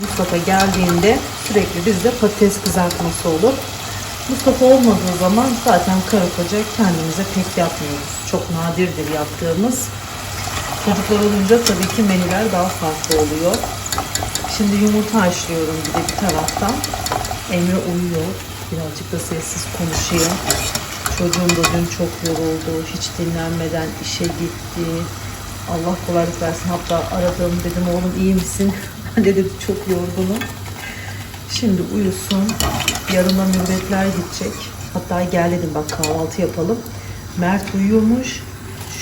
Mustafa geldiğinde sürekli bizde patates kızartması olur. Mustafa olmadığı zaman zaten karı koca kendimize pek yapmıyoruz. Çok nadirdir yaptığımız. Çocuklar olunca tabii ki menüler daha farklı oluyor. Şimdi yumurta haşlıyorum bir de bir taraftan. Emre uyuyor. Birazcık da sessiz konuşayım. Çocuğum da dün çok yoruldu. Hiç dinlenmeden işe gitti. Allah kolaylık versin. Hatta aradım dedim oğlum iyi misin? Dedi çok yorgunum. Şimdi uyusun. Yarına mürvetler gidecek. Hatta gel dedim bak kahvaltı yapalım. Mert uyuyormuş.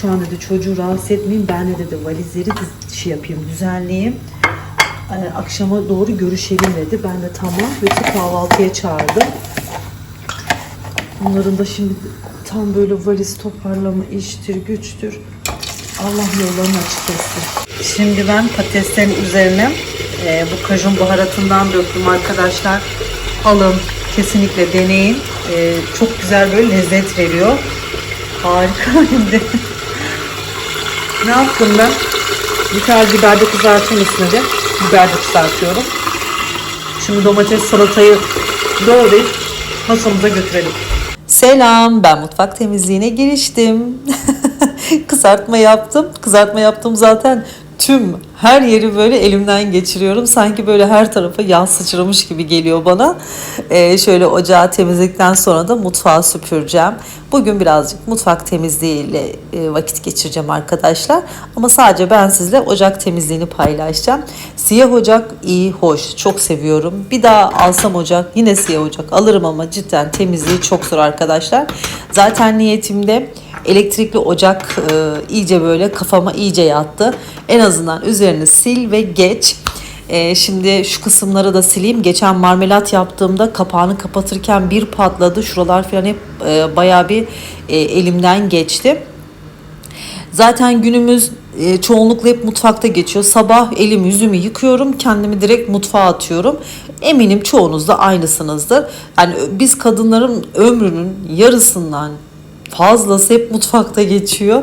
Şu an dedi çocuğu rahatsız etmeyeyim. Ben de dedi valizleri şey yapayım, düzenleyeyim. Ee, akşama doğru görüşelim dedi. Ben de tamam. Yoksa kahvaltıya çağırdım. Bunların da şimdi tam böyle valiz toparlama iştir, güçtür. Allah yollarını açık etsin. Şimdi ben patateslerin üzerine e, bu kajun baharatından döktüm arkadaşlar. Alın, kesinlikle deneyin. E, çok güzel böyle lezzet veriyor. Harika hem de. ne yaptım ben? Bir tane biber de kızartayım üstüne. Biber de kızartıyorum. Şimdi domates salatayı doğrayıp masamıza götürelim. Selam, ben mutfak temizliğine giriştim. Kızartma yaptım. Kızartma yaptım zaten tüm her yeri böyle elimden geçiriyorum. Sanki böyle her tarafa yağ sıçramış gibi geliyor bana. Ee, şöyle ocağı temizledikten sonra da mutfağı süpüreceğim. Bugün birazcık mutfak temizliğiyle e, vakit geçireceğim arkadaşlar. Ama sadece ben sizle ocak temizliğini paylaşacağım. Siyah ocak iyi, hoş. Çok seviyorum. Bir daha alsam ocak yine siyah ocak alırım ama cidden temizliği çok zor arkadaşlar. Zaten niyetimde elektrikli ocak e, iyice böyle kafama iyice yattı. En azından üzerini sil ve geç. E, şimdi şu kısımları da sileyim. Geçen marmelat yaptığımda kapağını kapatırken bir patladı. Şuralar falan hep e, bayağı bir e, elimden geçti. Zaten günümüz e, çoğunlukla hep mutfakta geçiyor. Sabah elimi yüzümü yıkıyorum. Kendimi direkt mutfağa atıyorum. Eminim çoğunuz da aynısınızdır. Yani biz kadınların ömrünün yarısından fazlası hep mutfakta geçiyor.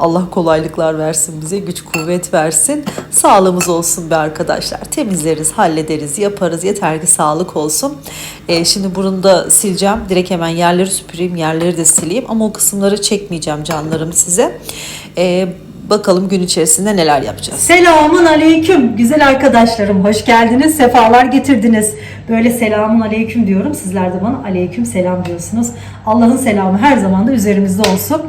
Allah kolaylıklar versin bize, güç kuvvet versin. Sağlığımız olsun be arkadaşlar. Temizleriz, hallederiz, yaparız. Yeter ki sağlık olsun. Ee, şimdi bunu da sileceğim. Direkt hemen yerleri süpüreyim, yerleri de sileyim. Ama o kısımları çekmeyeceğim canlarım size. Ee, bakalım gün içerisinde neler yapacağız. Selamun aleyküm güzel arkadaşlarım. Hoş geldiniz, sefalar getirdiniz. Böyle selamun aleyküm diyorum. Sizler de bana aleyküm selam diyorsunuz. Allah'ın selamı her zaman da üzerimizde olsun.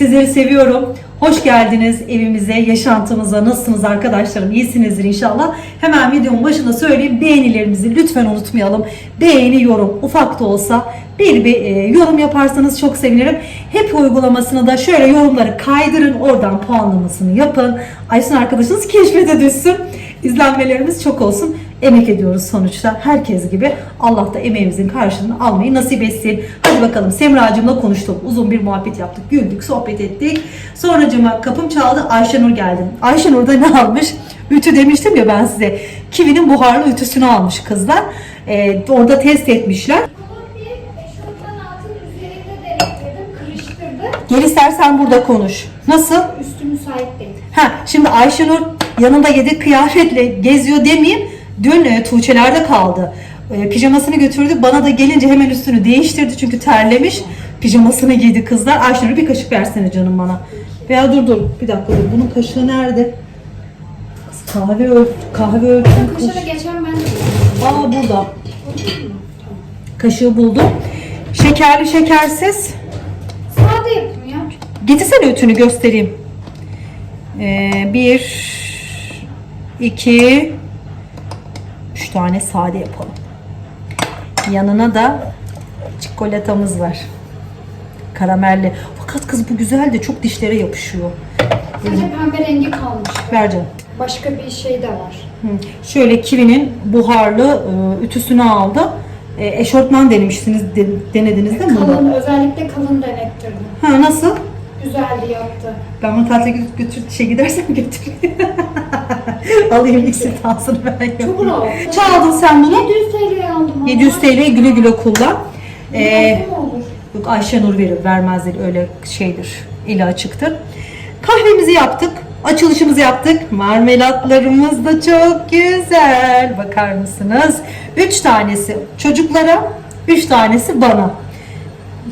Sizleri seviyorum. Hoş geldiniz evimize, yaşantımıza. Nasılsınız arkadaşlarım? İyisinizdir inşallah. Hemen videonun başında söyleyeyim. Beğenilerimizi lütfen unutmayalım. Beğeni, yorum ufak da olsa bir, bir e, yorum yaparsanız çok sevinirim. Hep uygulamasını da şöyle yorumları kaydırın. Oradan puanlamasını yapın. Aysun arkadaşınız keşfete düşsün. İzlenmelerimiz çok olsun. Emek ediyoruz sonuçta. Herkes gibi. Allah da emeğimizin karşılığını almayı nasip etsin. Hadi bakalım Semracığımla konuştuk. Uzun bir muhabbet yaptık. Güldük, sohbet ettik. Sonracıma kapım çaldı. Ayşenur geldi. Ayşenur da ne almış? Ütü demiştim ya ben size. Kivinin buharlı ütüsünü almış kızlar. Ee, orada test etmişler. Gel istersen burada konuş. Nasıl? Üstü müsait değil. Ha, şimdi Ayşenur yanında yedek kıyafetle geziyor demeyeyim. Dün e, Tuğçe'lerde kaldı. E, pijamasını götürdü. Bana da gelince hemen üstünü değiştirdi çünkü terlemiş. Pijamasını giydi kızlar. Ayşenur bir kaşık versene canım bana. Veya dur dur bir dakika dur. Bunun kaşığı nerede? Kahve öl kahve ölçüm kaşığı. geçen ben de. Aa burada. Kaşığı buldum. Şekerli şekersiz. Sade yapın ya. Getirsene ütünü göstereyim. Ee, bir, iki, üç tane sade yapalım. Yanına da çikolatamız var. Karamelli. Fakat kız bu güzel de çok dişlere yapışıyor. Sadece pembe rengi kalmış. Ver canım. Başka bir şey de var. Hı. Şöyle kivinin buharlı e, ütüsünü aldı. E, eşortman denemişsiniz, de- denediniz değil mi bunu? Kalın, özellikle kalın denettirdim. Ha nasıl? Güzeldi yaptı. Ben bunu tatile götür, götür şey gidersem götüreyim. Alayım ikisini alsın ben Çok rahat. Çaldın sen bunu. 700 TL'ye aldım. ama. 700 TL güle güle kullan. Ee, yok Ayşenur verir vermezler öyle şeydir. Eli açıktır. Kahvemizi yaptık. Açılışımızı yaptık. Marmelatlarımız da çok güzel. Bakar mısınız? 3 tanesi çocuklara, 3 tanesi bana.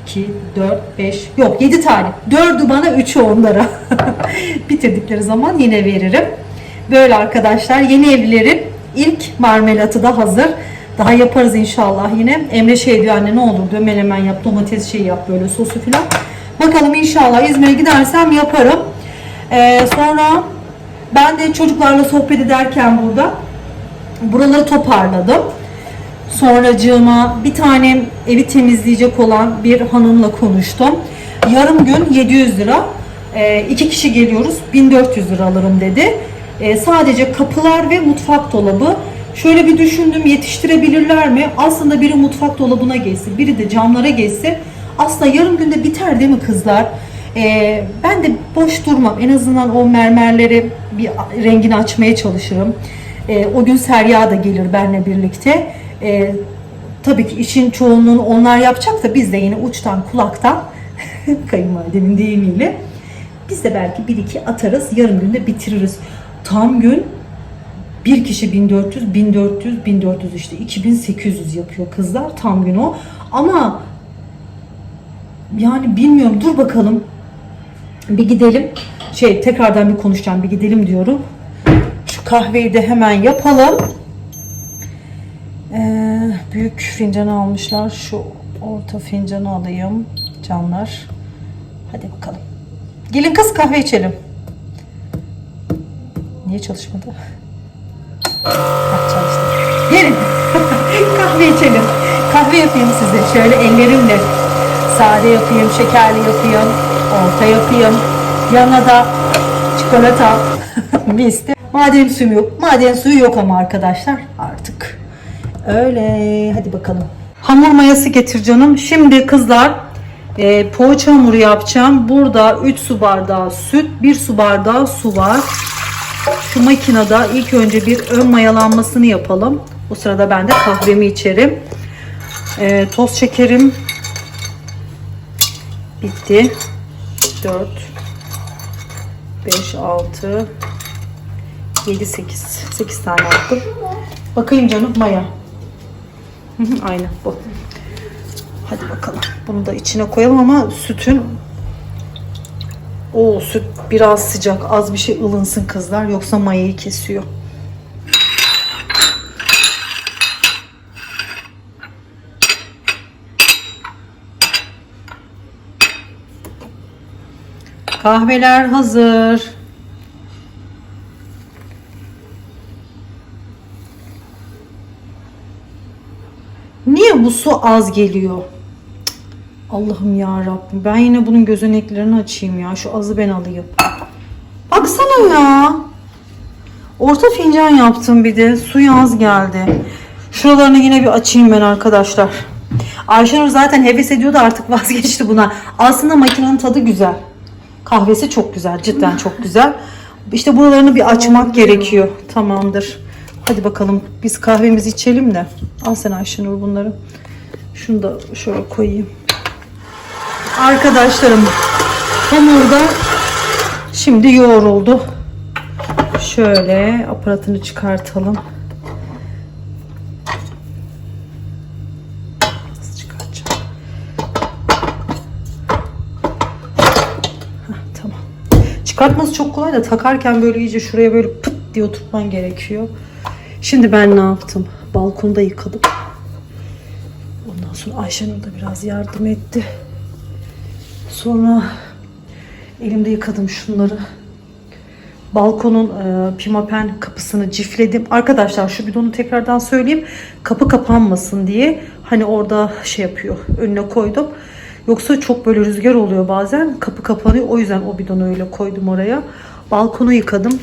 2, 4, 5, yok 7 tane. 4'ü bana, 3'ü onlara. Bitirdikleri zaman yine veririm. Böyle arkadaşlar yeni evlilerin ilk marmelatı da hazır. Daha yaparız inşallah yine. Emre şey diyor anne ne olur diyor menemen yap, domates şey yap böyle sosu filan. Bakalım inşallah İzmir'e gidersem yaparım. Ee, sonra ben de çocuklarla sohbet ederken burada buraları toparladım. Sonracığıma bir tane evi temizleyecek olan bir hanımla konuştum. Yarım gün 700 lira. Ee, iki kişi geliyoruz 1400 lira alırım dedi. Ee, sadece kapılar ve mutfak dolabı. Şöyle bir düşündüm yetiştirebilirler mi? Aslında biri mutfak dolabına geçsin, biri de camlara geçsin. Aslında yarım günde biter değil mi kızlar? Ee, ben de boş durmam. En azından o mermerleri bir rengini açmaya çalışırım. Ee, o gün Serya da gelir benimle birlikte. Ee, tabii ki işin çoğunluğunu onlar yapacak da biz de yine uçtan kulaktan kayınvalidemin deyimiyle biz de belki bir iki atarız. Yarım günde bitiririz. Tam gün bir kişi 1400, 1400, 1400 işte 2800 yapıyor kızlar tam gün o. Ama yani bilmiyorum dur bakalım. Bir gidelim. Şey tekrardan bir konuşacağım bir gidelim diyorum. Şu kahveyi de hemen yapalım. Ee, büyük fincanı almışlar. Şu orta fincanı alayım canlar. Hadi bakalım. Gelin kız kahve içelim. Niye çalışmadı? Ha, çalıştı. Gelin. kahve içelim. Kahve yapayım size. Şöyle ellerimle. Sade yapayım, şekerli yapayım, orta yapayım. Yanına da çikolata. Mis. Maden suyu yok. Maden suyu yok ama arkadaşlar artık. Öyle. Hadi bakalım. Hamur mayası getir canım. Şimdi kızlar e, poğaça hamuru yapacağım. Burada 3 su bardağı süt, 1 su bardağı su var. Şu makinede ilk önce bir ön mayalanmasını yapalım. O sırada ben de kahvemi içerim. E, toz şekerim bitti. 4 5 6 7 8 8 tane attım. Bakayım canım maya. Aynen bu. Hadi bakalım. Bunu da içine koyalım ama sütün o süt biraz sıcak. Az bir şey ılınsın kızlar. Yoksa mayayı kesiyor. Kahveler hazır. Niye bu su az geliyor? Allah'ım ya Rabbim. Ben yine bunun gözeneklerini açayım ya. Şu azı ben alayım. Baksana ya. Orta fincan yaptım bir de. Suyu az geldi. Şuralarını yine bir açayım ben arkadaşlar. Ayşenur zaten heves ediyordu artık vazgeçti buna. Aslında makinenin tadı güzel. Kahvesi çok güzel. Cidden çok güzel. İşte buralarını bir açmak gerekiyor. Tamamdır. Hadi bakalım biz kahvemizi içelim de. Al sen Ayşenur bunları. Şunu da şöyle koyayım. Arkadaşlarım hamurda şimdi yoğruldu. Şöyle aparatını çıkartalım. Çıkartacağım? Tamam. Çıkartması çok kolay da takarken böyle iyice şuraya böyle pıt diye oturtman gerekiyor. Şimdi ben ne yaptım? Balkonda yıkadım. Ondan sonra Ayşenur da biraz yardım etti. Sonra elimde yıkadım şunları. Balkonun e, pimapen kapısını cifledim. Arkadaşlar şu bidonu tekrardan söyleyeyim. Kapı kapanmasın diye. Hani orada şey yapıyor. Önüne koydum. Yoksa çok böyle rüzgar oluyor bazen. Kapı kapanıyor. O yüzden o bidonu öyle koydum oraya. Balkonu yıkadım.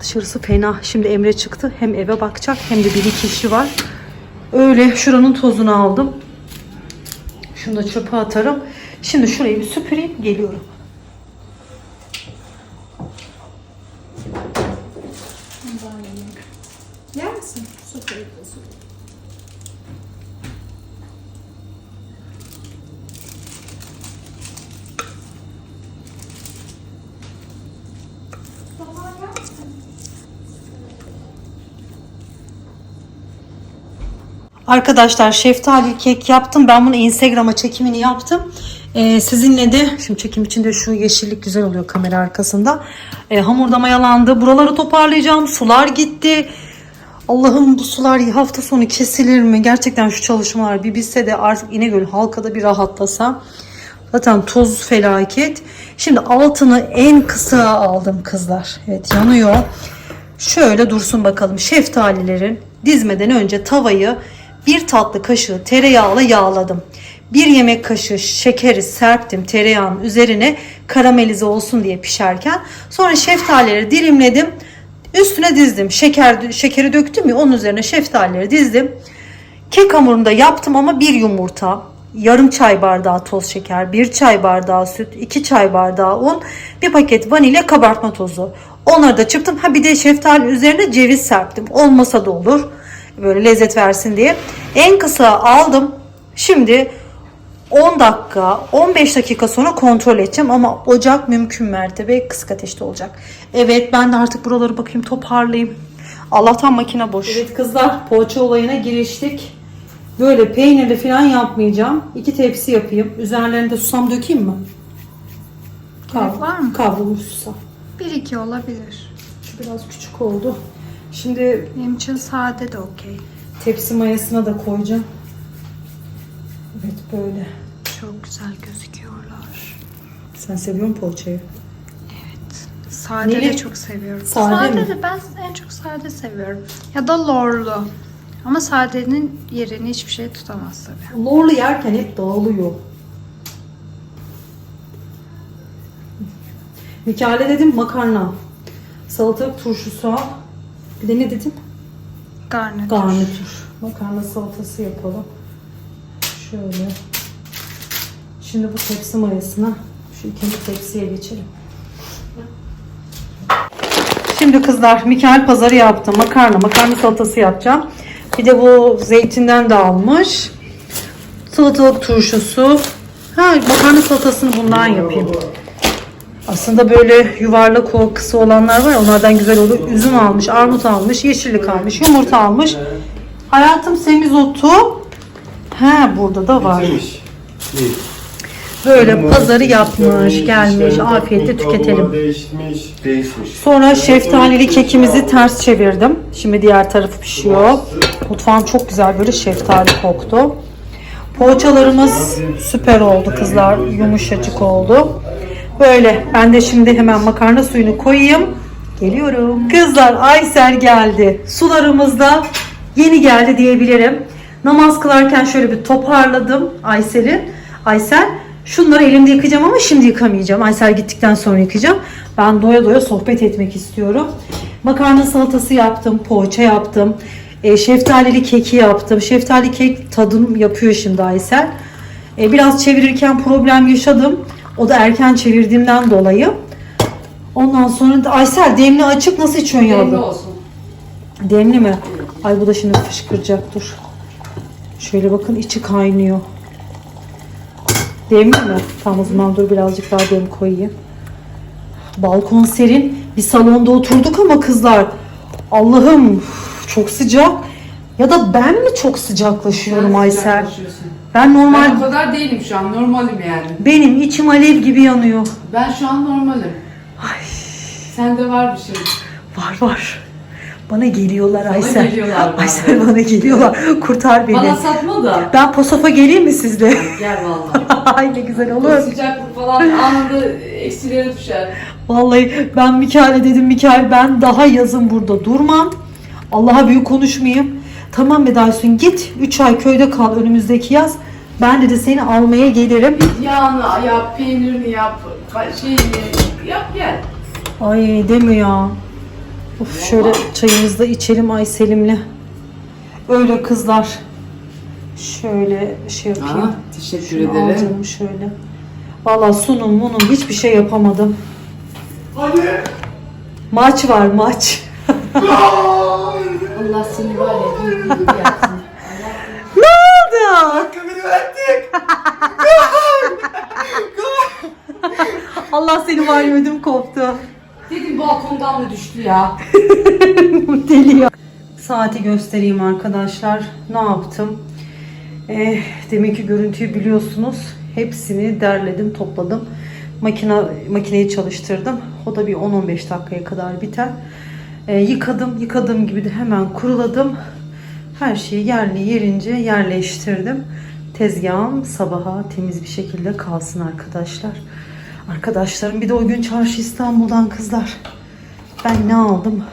Dışarısı fena. Şimdi Emre çıktı. Hem eve bakacak hem de bir iki işi var. Öyle şuranın tozunu aldım. Şunu da çöpe atarım. Şimdi şurayı bir süpüreyim geliyorum. Yer misin? Süpüreyim. Arkadaşlar şeftali kek yaptım. Ben bunu Instagram'a çekimini yaptım. Ee, sizinle de şimdi çekim içinde şu yeşillik güzel oluyor kamera arkasında. Ee, hamurda mayalandı. Buraları toparlayacağım. Sular gitti. Allah'ım bu sular hafta sonu kesilir mi? Gerçekten şu çalışmalar bir bitse de artık İnegöl halkada bir rahatlasa. Zaten toz felaket. Şimdi altını en kısa aldım kızlar. Evet yanıyor. Şöyle dursun bakalım. Şeftalilerin dizmeden önce tavayı bir tatlı kaşığı tereyağla yağladım. Bir yemek kaşığı şekeri serptim tereyağın üzerine karamelize olsun diye pişerken. Sonra şeftalileri dilimledim. Üstüne dizdim. Şeker şekeri döktüm ya onun üzerine şeftalileri dizdim. Kek hamurunda yaptım ama bir yumurta, yarım çay bardağı toz şeker, bir çay bardağı süt, iki çay bardağı un, bir paket vanilya kabartma tozu. Onları da çırptım. Ha bir de şeftali üzerine ceviz serptim. Olmasa da olur. Böyle lezzet versin diye. En kısa aldım. Şimdi 10 dakika, 15 dakika sonra kontrol edeceğim ama ocak mümkün mertebe kısık ateşte olacak. Evet ben de artık buraları bakayım toparlayayım. Allah'tan makine boş. Evet kızlar poğaça olayına giriştik. Böyle peynirli falan yapmayacağım. İki tepsi yapayım. Üzerlerine de susam dökeyim mi? Gerek var mı? Kavrulmuş susam. Bir iki olabilir. Şu biraz küçük oldu. Şimdi Benim için sade de okey. tepsi mayasına da koyacağım. Evet böyle. Çok güzel gözüküyorlar. Sen seviyor musun poğaçayı? Sade Neli? de çok seviyorum. Sade mi? de ben en çok sade seviyorum. Ya da lorlu. Ama sadenin yerini hiçbir şey tutamaz tabii. Lorlu yerken hep dağılıyor. Mikale dedim makarna. Salatalık turşusu al. Bir de ne dedim? Garnitür. Garnitür. Makarna salatası yapalım. Şöyle. Şimdi bu tepsi mayasına şu ikinci tepsiye geçelim. Şimdi kızlar Mikael pazarı yaptım. Makarna, makarna salatası yapacağım. Bir de bu zeytinden de almış. Salatalık turşusu. Ha makarna salatasını bundan yapayım. Aslında böyle yuvarlak o kısa olanlar var ya onlardan güzel olur. Üzüm almış, armut almış, yeşillik almış, yumurta almış. Hayatım semizotu. He burada da var. Bitirmiş. İyi. Böyle pazarı yapmış, gelmiş. Afiyetle tüketelim. Değişmiş, değişmiş. Sonra şeftalili kekimizi ters çevirdim. Şimdi diğer tarafı pişiyor. Mutfağım çok güzel böyle şeftali koktu. Poğaçalarımız süper oldu kızlar. Yumuşacık oldu. Böyle ben de şimdi hemen makarna suyunu koyayım. Geliyorum. Kızlar Aysel geldi. Sularımız da yeni geldi diyebilirim. Namaz kılarken şöyle bir toparladım Aysel'i. Aysel şunları elimde yıkayacağım ama şimdi yıkamayacağım. Aysel gittikten sonra yıkayacağım. Ben doya doya sohbet etmek istiyorum. Makarna salatası yaptım, poğaça yaptım. E, şeftalili keki yaptım. Şeftali kek tadım yapıyor şimdi Aysel. E, biraz çevirirken problem yaşadım. O da erken çevirdiğimden dolayı. Ondan sonra da Aysel demli açık nasıl içiyorsun yavrum? Demli olsun. Demli mi? Ay bu da şimdi fışkıracak dur. Şöyle bakın içi kaynıyor. Demli mi? Tamam o zaman dur birazcık daha dem koyayım. Balkon serin. Bir salonda oturduk ama kızlar. Allah'ım çok sıcak. Ya da ben mi çok sıcaklaşıyorum Sen Aysel? Ben normal Ben o kadar değilim şu an. Normalim yani. benim içim alev gibi yanıyor. Ben şu an normalim. Ay Sende var bir şey. var var. Bana geliyorlar Aysel. geliyorlar bana. Aysel bana geliyorlar. Kurtar beni. Bana satma da. Ben Posof'a geleyim mi sizle? Gel vallahi. Ay ne güzel olur. sıcaklık falan anında eksilere düşer. Vallahi ben Mikail'e dedim Mikail ben daha yazın burada durmam. Allah'a büyük konuşmayayım. Tamam Bedaysun git 3 ay köyde kal önümüzdeki yaz. Ben dedi seni almaya gelirim. Yağını yap, peynirini yap, şeyini yap gel. Ay deme ya. Of şöyle çayımızı da içelim Ayselim'le. Öyle kızlar. Şöyle şey yapayım. Aa, teşekkür Şunu ederim. alacağım şöyle. Valla sunum munum hiçbir şey yapamadım. Hadi. Maç var maç. Allah seni var ya ne oldu? Hakkını verdik. Allah seni var ya ödüm koptu. Dedim balkondan mı düştü ya? Deli ya. Saati göstereyim arkadaşlar. Ne yaptım? Eh, demek ki görüntüyü biliyorsunuz. Hepsini derledim, topladım. Makine, makineyi çalıştırdım. O da bir 10-15 dakikaya kadar biter. Eh, yıkadım. Yıkadığım gibi de hemen kuruladım. Her şeyi yerli yerince yerleştirdim. Tezgahım sabaha temiz bir şekilde kalsın arkadaşlar. Arkadaşlarım bir de o gün çarşı İstanbul'dan kızlar. Ben ne aldım?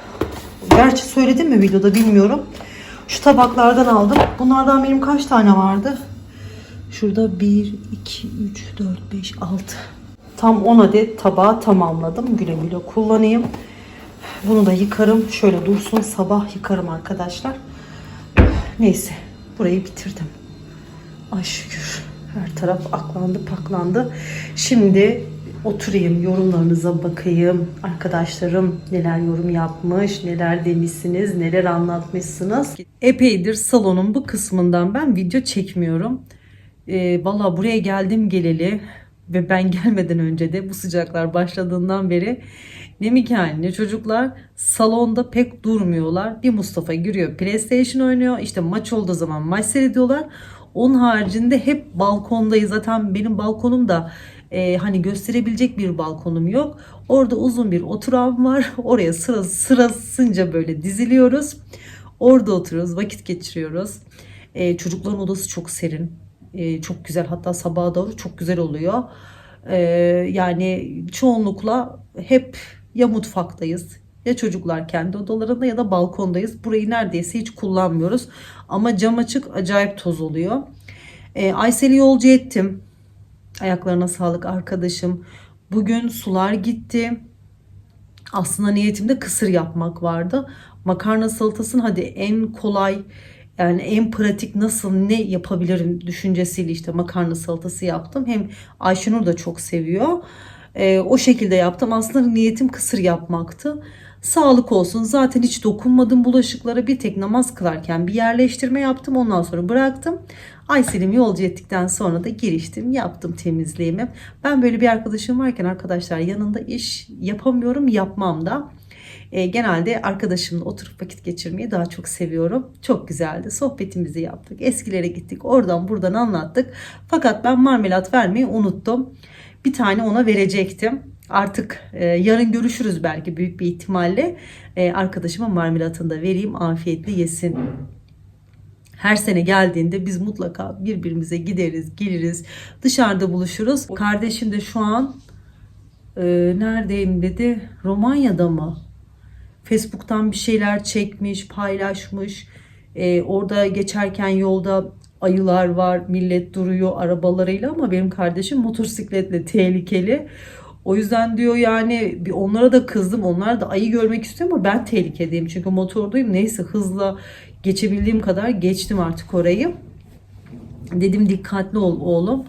Gerçi söyledim mi videoda bilmiyorum. Şu tabaklardan aldım. Bunlardan benim kaç tane vardı? Şurada 1, 2, 3, 4, 5, 6. Tam 10 adet tabağı tamamladım. Güle güle kullanayım. Bunu da yıkarım. Şöyle dursun sabah yıkarım arkadaşlar. Neyse burayı bitirdim. Ay şükür. Her taraf aklandı paklandı. Şimdi oturayım yorumlarınıza bakayım. Arkadaşlarım neler yorum yapmış, neler demişsiniz, neler anlatmışsınız. Epeydir salonun bu kısmından ben video çekmiyorum. Ee, Valla buraya geldim geleli ve ben gelmeden önce de bu sıcaklar başladığından beri ne Mikael ne çocuklar salonda pek durmuyorlar. Bir Mustafa giriyor PlayStation oynuyor. İşte maç olduğu zaman maç seyrediyorlar. Onun haricinde hep balkondayız. Zaten benim balkonum da e, hani gösterebilecek bir balkonum yok. Orada uzun bir oturan var. Oraya sıra sırasınca böyle diziliyoruz. Orada oturuyoruz, vakit geçiriyoruz. E, çocukların odası çok serin. E, çok güzel hatta sabaha doğru çok güzel oluyor. E, yani çoğunlukla hep ya mutfaktayız ya çocuklar kendi odalarında ya da balkondayız. Burayı neredeyse hiç kullanmıyoruz. Ama cam açık acayip toz oluyor. E, Aysel'i yolcu ettim. Ayaklarına sağlık arkadaşım. Bugün sular gitti. Aslında niyetimde kısır yapmak vardı. Makarna salatasını hadi en kolay yani en pratik nasıl ne yapabilirim düşüncesiyle işte makarna salatası yaptım. Hem Ayşenur da çok seviyor. Ee, o şekilde yaptım. Aslında niyetim kısır yapmaktı. Sağlık olsun. Zaten hiç dokunmadım bulaşıklara. Bir tek namaz kılarken bir yerleştirme yaptım. Ondan sonra bıraktım. Aysel'imi yolcu ettikten sonra da giriştim. Yaptım temizliğimi. Ben böyle bir arkadaşım varken arkadaşlar yanında iş yapamıyorum. Yapmam da. E, genelde arkadaşımla oturup vakit geçirmeyi daha çok seviyorum. Çok güzeldi. Sohbetimizi yaptık. Eskilere gittik. Oradan buradan anlattık. Fakat ben marmelat vermeyi unuttum. Bir tane ona verecektim. Artık e, yarın görüşürüz belki büyük bir ihtimalle. E, arkadaşıma marmelatını da vereyim. Afiyetle yesin. Her sene geldiğinde biz mutlaka birbirimize gideriz, geliriz, dışarıda buluşuruz. Kardeşim de şu an e, neredeyim dedi. Romanya'da mı? Facebook'tan bir şeyler çekmiş, paylaşmış. E, orada geçerken yolda ayılar var, millet duruyor arabalarıyla ama benim kardeşim motosikletle tehlikeli. O yüzden diyor yani onlara da kızdım. Onlar da ayı görmek istiyor ama ben tehlikedeyim. Çünkü motordayım. Neyse hızla geçebildiğim kadar geçtim artık orayı. Dedim dikkatli ol oğlum.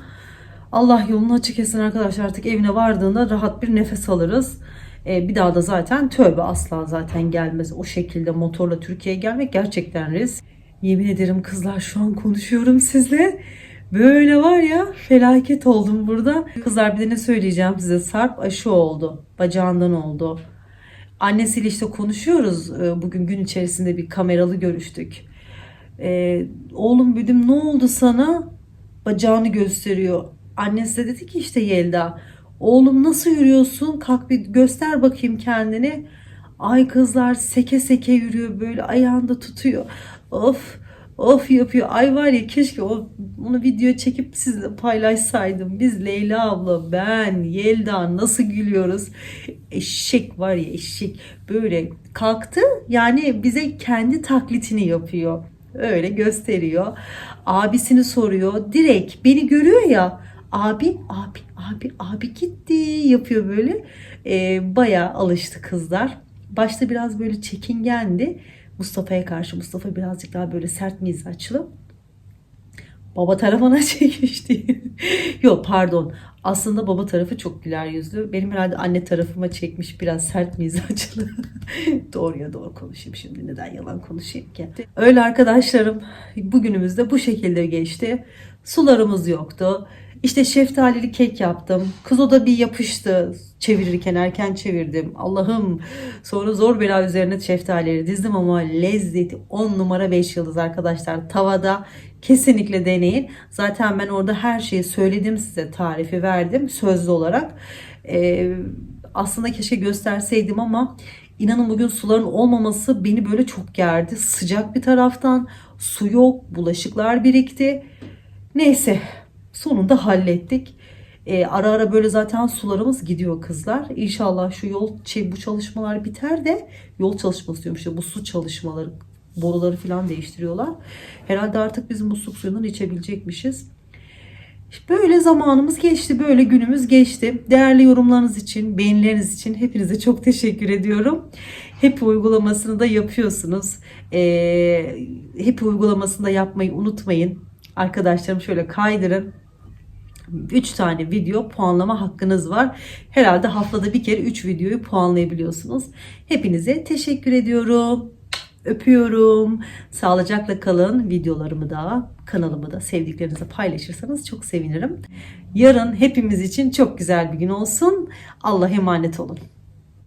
Allah yolunu açık etsin arkadaşlar. Artık evine vardığında rahat bir nefes alırız. Ee, bir daha da zaten tövbe asla zaten gelmez. O şekilde motorla Türkiye'ye gelmek gerçekten risk. Yemin ederim kızlar şu an konuşuyorum sizle. Böyle var ya felaket oldum burada. Kızlar bir de ne söyleyeceğim size. Sarp aşı oldu. Bacağından oldu. Annesiyle işte konuşuyoruz. Ee, Bugün gün içerisinde bir kameralı görüştük. Ee, oğlum dedim ne oldu sana? Bacağını gösteriyor. Annesi de dedi ki işte Yelda. Oğlum nasıl yürüyorsun? Kalk bir göster bakayım kendini. Ay kızlar seke seke yürüyor böyle ayağında tutuyor. Of of yapıyor. Ay var ya keşke o, onu video çekip sizle paylaşsaydım. Biz Leyla abla, ben, Yelda nasıl gülüyoruz. Eşek var ya eşek. Böyle kalktı yani bize kendi taklitini yapıyor. Öyle gösteriyor. Abisini soruyor. Direkt beni görüyor ya. Abi, abi, abi, abi gitti yapıyor böyle. Ee, bayağı alıştı kızlar. Başta biraz böyle çekingendi. Mustafa'ya karşı Mustafa birazcık daha böyle sert mizaçlı. Baba tarafına çekmişti. Yok pardon. Aslında baba tarafı çok güler yüzlü. Benim herhalde anne tarafıma çekmiş biraz sert mizaçlı. Doğruya doğru konuşayım şimdi. Neden yalan konuşayım ki? Öyle arkadaşlarım. Bugünümüz de bu şekilde geçti. Sularımız yoktu. İşte şeftalili kek yaptım. Kız o da bir yapıştı. Çevirirken erken çevirdim. Allah'ım. Sonra zor bela üzerine şeftalileri dizdim ama lezzeti 10 numara 5 yıldız arkadaşlar. Tavada kesinlikle deneyin. Zaten ben orada her şeyi söyledim size. Tarifi verdim sözlü olarak. Ee, aslında keşke gösterseydim ama inanın bugün suların olmaması beni böyle çok gerdi. Sıcak bir taraftan su yok, bulaşıklar birikti. Neyse sonunda hallettik. Ee, ara ara böyle zaten sularımız gidiyor kızlar. İnşallah şu yol şey, bu çalışmalar biter de yol çalışması diyorum işte bu su çalışmaları boruları falan değiştiriyorlar. Herhalde artık biz musluk suyundan içebilecekmişiz. Böyle zamanımız geçti, böyle günümüz geçti. Değerli yorumlarınız için, beğenileriniz için hepinize çok teşekkür ediyorum. Hep uygulamasını da yapıyorsunuz. Ee, hep uygulamasını da yapmayı unutmayın. Arkadaşlarım şöyle kaydırın. 3 tane video puanlama hakkınız var. Herhalde haftada bir kere 3 videoyu puanlayabiliyorsunuz. Hepinize teşekkür ediyorum. Öpüyorum. Sağlıcakla kalın. Videolarımı da, kanalımı da sevdiklerinize paylaşırsanız çok sevinirim. Yarın hepimiz için çok güzel bir gün olsun. Allah'a emanet olun.